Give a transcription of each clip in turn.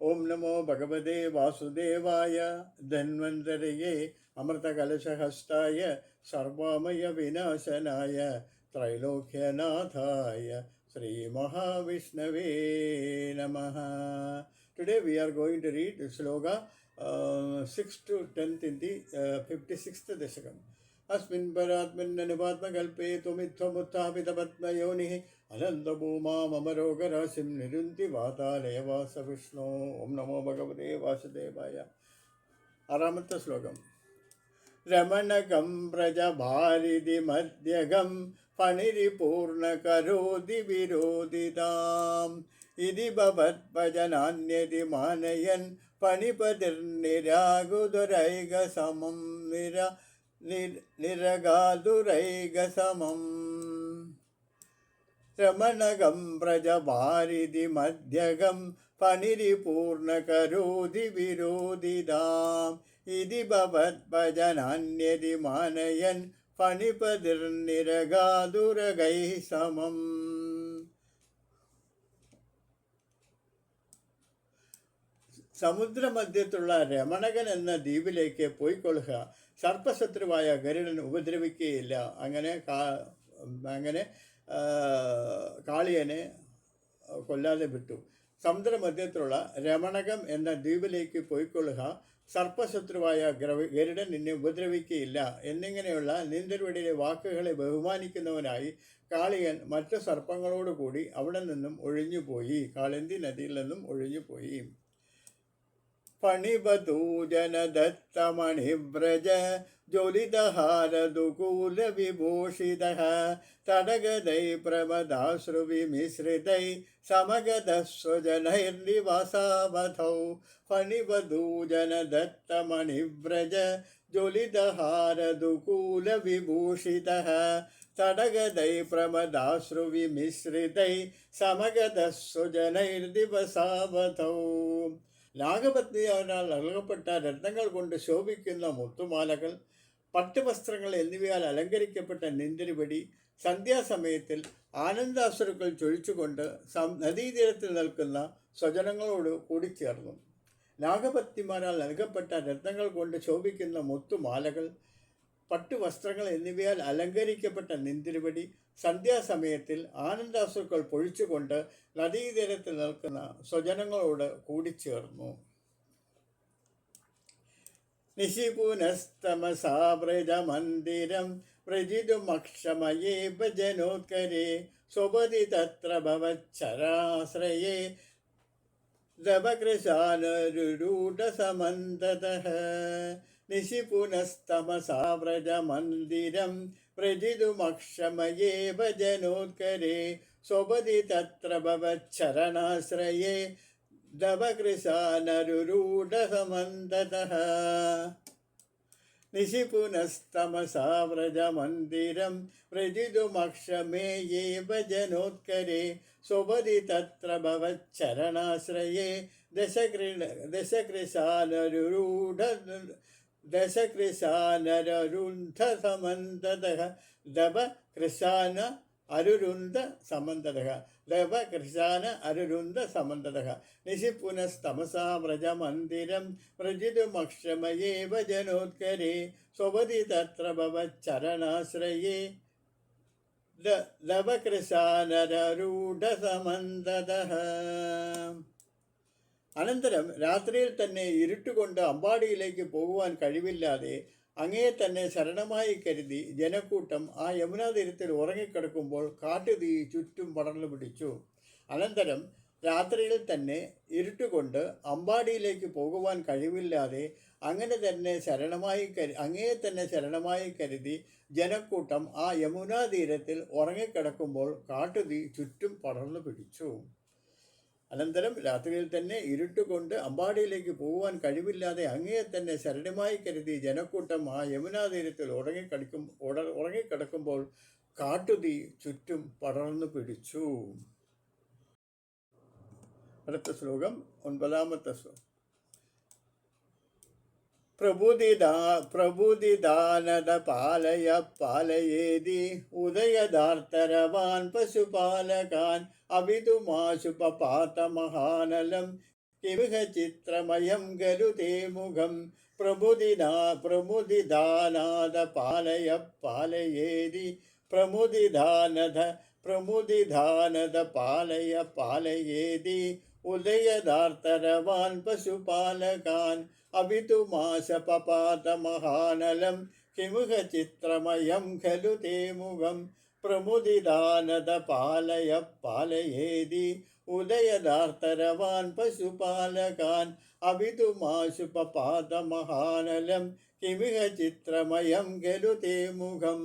ओम नमो भगवते वासुदेवाय धन्वन्तरये अमृतकलशहस्ताय सर्वामयविनाशनाय त्रैलोक्यनाथाय श्री Mahavishnave नमः. Today we are going to read Sloga six two tenth in the fifty six 56th अस्मिन् अस्मिन् परात्मन्ननुपात्मकल्पे त्वमित्थमुत्थापितपद्मयोनिः അനന്തഭൂമാമരോഗരാശിം നിരുന്തി വാതാലയവാസ വിഷ്ണു ഓം നമോ ഭഗവതേ വാസുദേവായ. ആറാമത്തെ ശ്ലോകം. രമണകം പ്രജഭാരിതി മധ്യകം ഫണിരിപൂർണകരോതി വിരോധിതാം. ഇതി ഭവത്ഭജനാന്യതി മാനയൻ പണിപതിർനിരാകുതുരൈകസമം നിര നിരകാതുരൈകസമം രമണകം പ്രജഭാരിതി മധ്യകം ഫണിരിപൂർണകരോതി വിരോധിതാം. ഇതി ഭവത്ഭജനാന്യതി മാനയൻ ഫണിപതിർനിരകാതുരകൈ സമം. സമുദ്രമധ്യത്തുള്ള രമണകൻ എന്ന ദ്വീപിലേക്ക് പോയിക്കൊള്ളുക. സർപ്പശത്രുവായ ഗരുഡൻ ഉപദ്രവിക്കുകയില്ല. അങ്ങനെ അങ്ങനെ കാളിയനെ കൊല്ലാതെ വിട്ടു. സമുദ്രമധ്യത്തിലുള്ള രമണകം എന്ന ദ്വീപിലേക്ക് പോയിക്കൊള്ളുക സർപ്പശത്രുവായ ഗരുഡൻ നിന്നെ ഉപദ്രവിക്കുകയില്ല എന്നിങ്ങനെയുള്ള നീന്തരുവടിയിലെ വാക്കുകളെ ബഹുമാനിക്കുന്നവനായി കാളിയൻ മറ്റു സർപ്പങ്ങളോടുകൂടി അവിടെ നിന്നും ഒഴിഞ്ഞുപോയി. കാളിന്തി നദിയിൽ നിന്നും ഒഴിഞ്ഞുപോയി. फणिबधूजनदत्तमणिव्रज ज्वलितहारदुकूलविभूषितः तडगदै प्रमदाश्रुविमिश्रितै समगतः स्वजनैर्निवासावधौ फणिबधूजनदत्तमणिव्रज ज्वलितहारदुकूलविभूषितः तडगदै प्रमदाश्रुविमिश्रितै समगतः स्वजनैर्दिवसावधौ നാഗപത്നിയാൽ നൽകപ്പെട്ട രത്നങ്ങൾ കൊണ്ട് ശോഭിക്കുന്ന മുത്തുമാലകൾ പട്ടുവസ്ത്രങ്ങൾ എന്നിവയാൽ അലങ്കരിക്കപ്പെട്ട നിന്തിരിപടി സന്ധ്യാസമയത്തിൽ ആനന്ദാസുരുക്കൾ ചൊഴിച്ചുകൊണ്ട് നദീതീരത്തിൽ നിൽക്കുന്ന സ്വജനങ്ങളോട് കൂടിച്ചേർന്നു നാഗപത്നിമാരാൽ നൽകപ്പെട്ട രത്നങ്ങൾ കൊണ്ട് ശോഭിക്കുന്ന മുത്തുമാലകൾ പട്ടുവസ്ത്രങ്ങൾ എന്നിവയാൽ അലങ്കരിക്കപ്പെട്ട നിന്തിരുപടി സന്ധ്യാസമയത്തിൽ ആനന്ദാസുക്കൾ പൊഴിച്ചുകൊണ്ട് നദീതീരത്ത് നിൽക്കുന്ന സ്വജനങ്ങളോട് കൂടിച്ചേർന്നു. നിശിപുനസ്തമസാവ്രജമന്ദിരം വ്രജിതുമക്ഷമയേ ഭജനോത്കരേ സ്വപതി തത്ര ഭവച്ചരാശ്രയേ നിശിപുനസ്തമസാവ്രജമന്ദിരം വ്രജിതുമക്ഷമയേ ഭജനോത്കരേ സ്വപതി തത്ര ഭവച്ചരണാശ്രയേ ദവകൃശാനരുരൂഢസമന്തതഃ നിശിപുനസ്തമസാവ്രജമന്ദിരം വ്രജിതുമക്ഷമേ യേ ഭജനോത്കരേ സ്വപതി തത്ര ഭവച്ചരണാശ്രയേ ദശകൃ ദശകൃശാനരുരൂഢ ദശകൃശാനരരുന്ധസമന്തതഃ ദവ കൃശാന അരുരുന്ത സമന്തതഃ ദവ കൃശാന അരുരുന്ത സമന്തതഃ നിശിപുനസ്തമസാ വ്രജമന്ദിരം വ്രജിതുമക്ഷമയേ ഭജനോത്കരേ സ്വപതി തത്ര ഭവച്ചരണാശ്രയേ. द- ലവകൃശാനരൂഢസമന്തതഃ അനന്തരം രാത്രിയിൽ തന്നെ ഇരുട്ടുകൊണ്ട് അമ്പാടിയിലേക്ക് പോകുവാൻ കഴിവില്ലാതെ അങ്ങയെ തന്നെ ശരണമായി കരുതി ജനക്കൂട്ടം ആ യമുനാതീരത്തിൽ ഉറങ്ങിക്കിടക്കുമ്പോൾ കാട്ടുതീ ചുറ്റും പടർന്നു പിടിച്ചു. അനന്തരം രാത്രിയിൽ തന്നെ ഇരുട്ടുകൊണ്ട് അമ്പാടിയിലേക്ക് പോകുവാൻ കഴിവില്ലാതെ അങ്ങനെ തന്നെ ശരണമായി കരു അങ്ങയെ തന്നെ ശരണമായി കരുതി ജനക്കൂട്ടം ആ യമുനാതീരത്തിൽ ഉറങ്ങിക്കിടക്കുമ്പോൾ കാട്ടുതീ ചുറ്റും പടർന്നു പിടിച്ചു. അനന്തരം രാത്രിയിൽ തന്നെ ഇരുട്ടുകൊണ്ട് അമ്പാടിയിലേക്ക് പോകുവാൻ കഴിവില്ലാതെ അങ്ങയെ തന്നെ ശരണമായി കരുതി ജനക്കൂട്ടം ആ യമുനാതീരത്തിൽ ഉറങ്ങിക്കടിക്കും ഉട ഉറങ്ങിക്കിടക്കുമ്പോൾ കാട്ടുതീ ചുറ്റും പടർന്നു പിടിച്ചു. അടുത്ത ശ്ലോകം ഒൻപതാമത്തെ ശ്ലോകം പ്രബുദിദാ പ്രബുദിദാനദ പാലയ പാലയേതി ഉദയദാർത്തരവാൻ പശുപാലകാൻ അവിതുമാശുപപാത മഹാനലം കിമിഹ ചിത്രമയം ഗരുതേ മുഖം. പ്രമുദിനാ പ്രമുദിദാനാദ പാലയ പാലയേതി പ്രമുദിദാനദ പ്രമുദിധാനദ പാലയ പാലയേതി ഉദയദാർത്തരവാൻ പശുപാലകാൻ. അവിതുമാശപപാതമഹാനലം കിമുഖ ചിത്രമയം ഖലു തേ മുഖം. പ്രമുദിദാനദ പാലയ പാലയേതി ഉദയദാർത്തരവാൻ പശുപാലകാൻ അവിതുമാശുപാദമഹാനലം കിമിഹ ചിത്രമയം ഗലുതേ മുഖം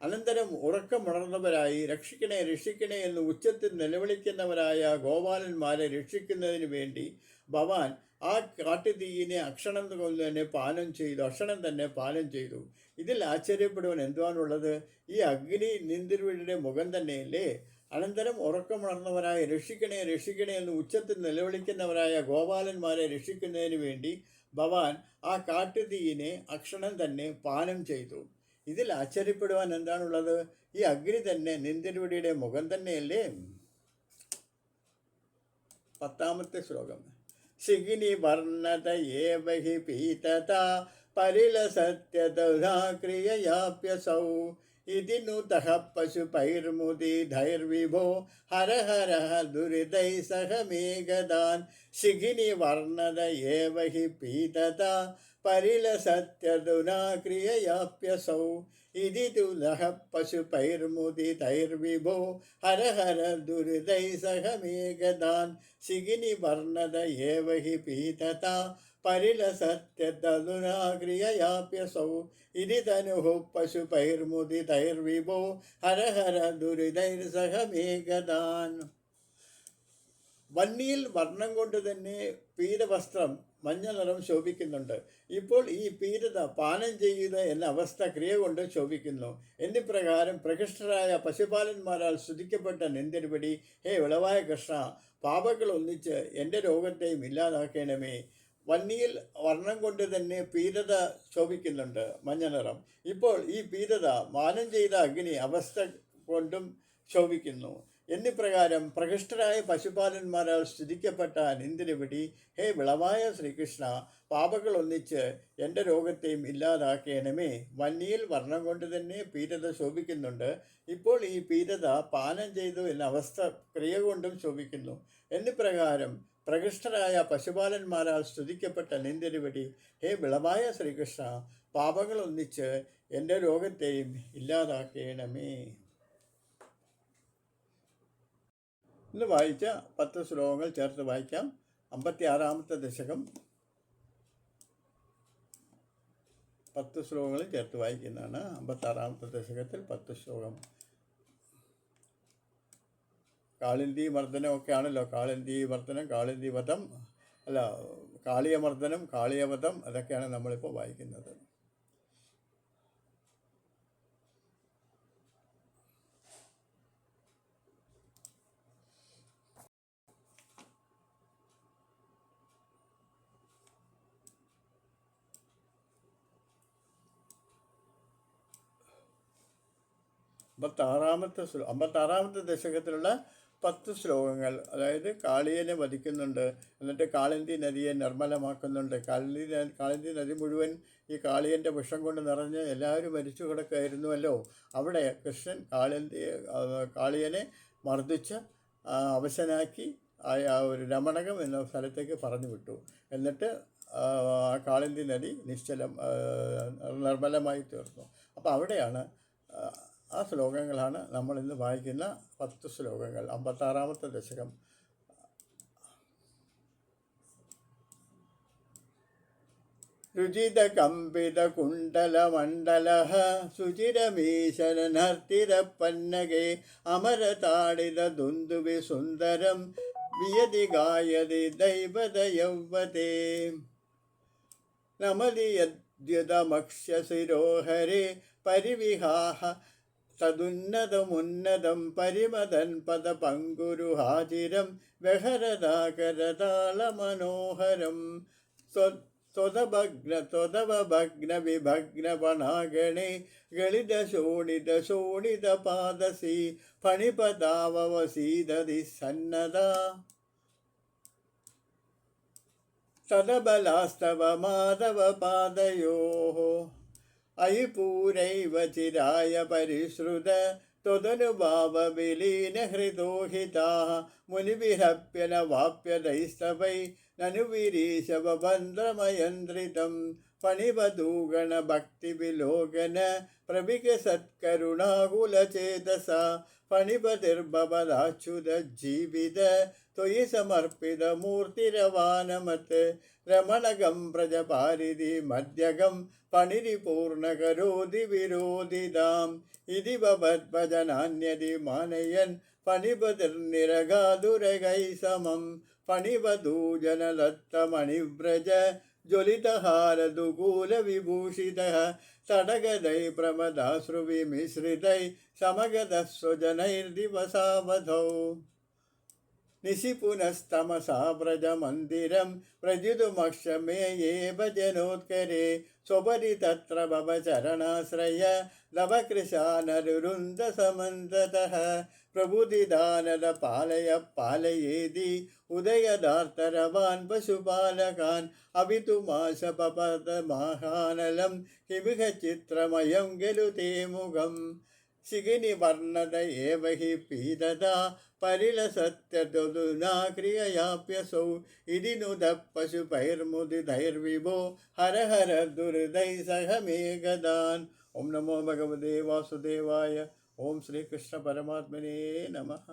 അനന്തരം ഉറക്കമുണർന്നവരായി രക്ഷിക്കണേ രക്ഷിക്കണേ എന്ന് ഉച്ചത്തിൽ നിലവിളിക്കുന്നവരായ ഗോപാലന്മാരെ രക്ഷിക്കുന്നതിന് വേണ്ടി ഭവാൻ ആ കാട്ടുതീയിനെ അക്ഷണം തന്നെ പാലം ചെയ്തു അക്ഷണം തന്നെ പാലം ചെയ്തു. ഇതിൽ ആശ്ചര്യപ്പെടുവാൻ എന്തുവാണുള്ളത്? ഈ അഗ്നി നിന്തിരുവഴിയുടെ മുഖം തന്നെയല്ലേ? അനന്തരം ഉറക്കമുണർന്നവരായ രക്ഷിക്കണേ രക്ഷിക്കണേ എന്ന് ഉച്ചത്തിൽ നിലവിളിക്കുന്നവരായ ഗോപാലന്മാരെ രക്ഷിക്കുന്നതിന് വേണ്ടി ഭവാൻ ആ കാട്ടുതീയിനെ അക്ഷണം തന്നെ പാനം ചെയ്തു. ഇതിൽ ആശ്ചര്യപ്പെടുവാൻ എന്താണുള്ളത്? ഈ അഗ്നി തന്നെ നിന്തിരുവിടിയുടെ മുഖം തന്നെയല്ലേ? പത്താമത്തെ ശ്ലോകം. సిగిని వర్ణత ఏ బహి పీతత పరిల సత్యత క్రియయాప్యసౌ इति नुतः पशुपैर्मुदिधैर्विभो हर हरः दुरिदैः सह मे गदान् शिखिनिवर्णन एव हि पीतता परिलसत्यधुना क्रिययाप्यसौ इति तु लः पशुपैर्मुदितैर्विभो हर हर दुरिदैः सह मे गदान् शिखिनिवर्णन एव हि पीतता സത്യതതുനാക്രിയയാപ്യസൗ ഇതി തനുഃ പശുപൈർമുദിതൈർവിഭോ. ഹര ഹര ദുരിതൈർ സഹ മേഘദാൻ വന്നിയിൽ വർണം കൊണ്ട് തന്നെ പീതവസ്ത്രം മഞ്ഞ നിറം ശോഭിക്കുന്നുണ്ട്. ഇപ്പോൾ ഈ പീരത പാനം ചെയ്യുക എന്ന അവസ്ഥ ക്രിയ കൊണ്ട് ശോഭിക്കുന്നു. എന്നിപ്രകാരം പ്രകൃഷ്ടരായ പശുപാലന്മാരാൽ സ്തുതിക്കപ്പെട്ട നിന്തിരുപടി ഹേ വിളവായ കൃഷ്ണ പാപകൾ ഒന്നിച്ച് എന്റെ രോഗത്തെയും ഇല്ലാതാക്കണമേ. വന്നിയിൽ വർണം കൊണ്ട് തന്നെ പീരത ശോഭിക്കുന്നുണ്ട് മഞ്ഞ നിറം. ഇപ്പോൾ ഈ പീരത മാനം ചെയ്ത അഗ്നി അവസ്ഥ കൊണ്ടും ശോഭിക്കുന്നു. എന്നിപ്രകാരം പ്രകൃഷ്ടരായ പശുപാലന്മാരാൽ സ്തുതിക്കപ്പെട്ട നിന്ദിരപിടി ഹേ വിളവായ ശ്രീകൃഷ്ണ പാപകൾ ഒന്നിച്ച് എന്റെ രോഗത്തെയും ഇല്ലാതാക്കണമേ. വന്നിയിൽ വർണം കൊണ്ട് തന്നെ പീരത ശോഭിക്കുന്നുണ്ട്. ഇപ്പോൾ ഈ പീരത പാനം ചെയ്തു എന്ന അവസ്ഥ ക്രിയ കൊണ്ടും ശോഭിക്കുന്നു. എന്നിപ്രകാരം പ്രകൃഷ്ടരായ പശുപാലന്മാരാൽ സ്തുതിക്കപ്പെട്ട നിന്ദിരപിടി ഹേ വിളമായ ശ്രീകൃഷ്ണ പാപങ്ങൾ ഒന്നിച്ച് എന്റെ രോഗത്തെയും ഇല്ലാതാക്കേണമേ. ഇന്ന് വായിച്ച പത്ത് ശ്ലോകങ്ങൾ ചേർത്ത് വായിക്കാം. അമ്പത്തി ആറാമത്തെ ദശകം. പത്ത് ശ്ലോകങ്ങൾ ചേർത്ത് വായിക്കുന്നതാണ് അമ്പത്താറാമത്തെ ദശകത്തിൽ പത്ത് ശ്ലോകം. കാളിന്തി മർദ്ദനം ഒക്കെ ആണല്ലോ കാളിന്തി മർദ്ദനം കാളിന്തി വധം അല്ല കാളിയമർദ്ദനം കാളിയവധം അതൊക്കെയാണ് നമ്മളിപ്പോൾ വായിക്കുന്നത്. അമ്പത്താറാമത്തെ അമ്പത്താറാമത്തെ ദശകത്തിലുള്ള പത്ത് ശ്ലോകങ്ങൾ അതായത് കാളിയനെ വധിക്കുന്നുണ്ട് എന്നിട്ട് കാളിന്തി നദിയെ നിർമ്മലമാക്കുന്നുണ്ട്. കാളിന്തി കാളിന്തി നദി മുഴുവൻ ഈ കാളിയന്റെ വിഷം കൊണ്ട് നിറഞ്ഞ് എല്ലാവരും മരിച്ചു കിടക്കായിരുന്നുവല്ലോ അവിടെ കൃഷ്ണൻ കാളിന്തി കാളിയനെ മർദ്ദിച്ച് അവശനാക്കി ആ ഒരു രമണകം എന്ന സ്ഥലത്തേക്ക് പറഞ്ഞു വിട്ടു എന്നിട്ട് കാളിന്തി നദി നിശ്ചലം നിർമ്മലമായി തീർന്നു. അപ്പോൾ അവിടെയാണ് ആ ശ്ലോകങ്ങളാണ് നമ്മൾ ഇന്ന് വായിക്കുന്ന പത്ത് ശ്ലോകങ്ങൾ. അമ്പത്താറാമത്തെ ദശകം. രുചിതകമ്പിതകുണ്ടലമണ്ഡല സുചിരമീശനർത്തിരപ്പന്നകേ അമരതാടിത ദുന്ദുവി സുന്ദരം വിയതി ഗായതി ദൈവത യൗവതേ നമതി യദ്യുതമക്ഷ്യ ശിരോഹരി പരിവിഹാഹ തതുന്നതമുന്നതം പരിമതൻ പദപങ്കുരുഹാചിരം വ്യഹരതാകരതാളമനോഹരം സ്വതഭഗ്ന സ്വതവഭഗ്ന വിഭഗ്ന വണാഗണേ ഗളിത ശോണിത ശോണിത പാദസി ഫണിപതാവസീതതി സന്നദ തദബലാസ്തവ മാധവ പാദയോ त्वदनुभावविलीनहृदो हिताः मुनिभिरप्य न वाप्यदैस्तवै ननु विरीशवबन्ध्रमयन्द्रितं फणिवधूगणभक्तिविलोकन प्रविकसत्करुणाकुलचेतसा फणिपतिर्भवदाच्युतजीवित त्वयि समर्पितमूर्तिरवानमत् रमणगं प्रजपारिधि मध्यगं फणिरिपूर्णकरोति विरोधिताम्। इति भवद्भजनान्यदि मानयन् फणिपतिर्निरगादुरगै समं फणिवधूजनदत्तमणिव्रज ज्वलितहारदुकूलविभूषितः। तडगदै प्रमदाश्रुविमिश्रितै समगतः स्वजनैर्दिवसावधौ निशिपुनस्तमसा व्रजमन्दिरं प्रजितुमक्षमेये भजनोत्करे स्वपरि तत्र भव चरणाश्रय लवकृशानरुरुन्दसमन्ततः प्रबुदिदानद पालय पालयेदि उदयदार्तरवान् पशुपालकान् अवितुमाशपपदमाहानलं किमिह चित्रमयं गेलुते मुखम् शिखिनिवर्णद एव हि पीदता परिलसत्यदुना क्रिययाप्यसौ इति नुदः पशुपैर्मुदितैर्विभो हर हर दुर्दै सह मे गदान् ॐ नमो भगवते वासुदेवाय। ॐ श्रीकृष्णपरमात्मने नमः।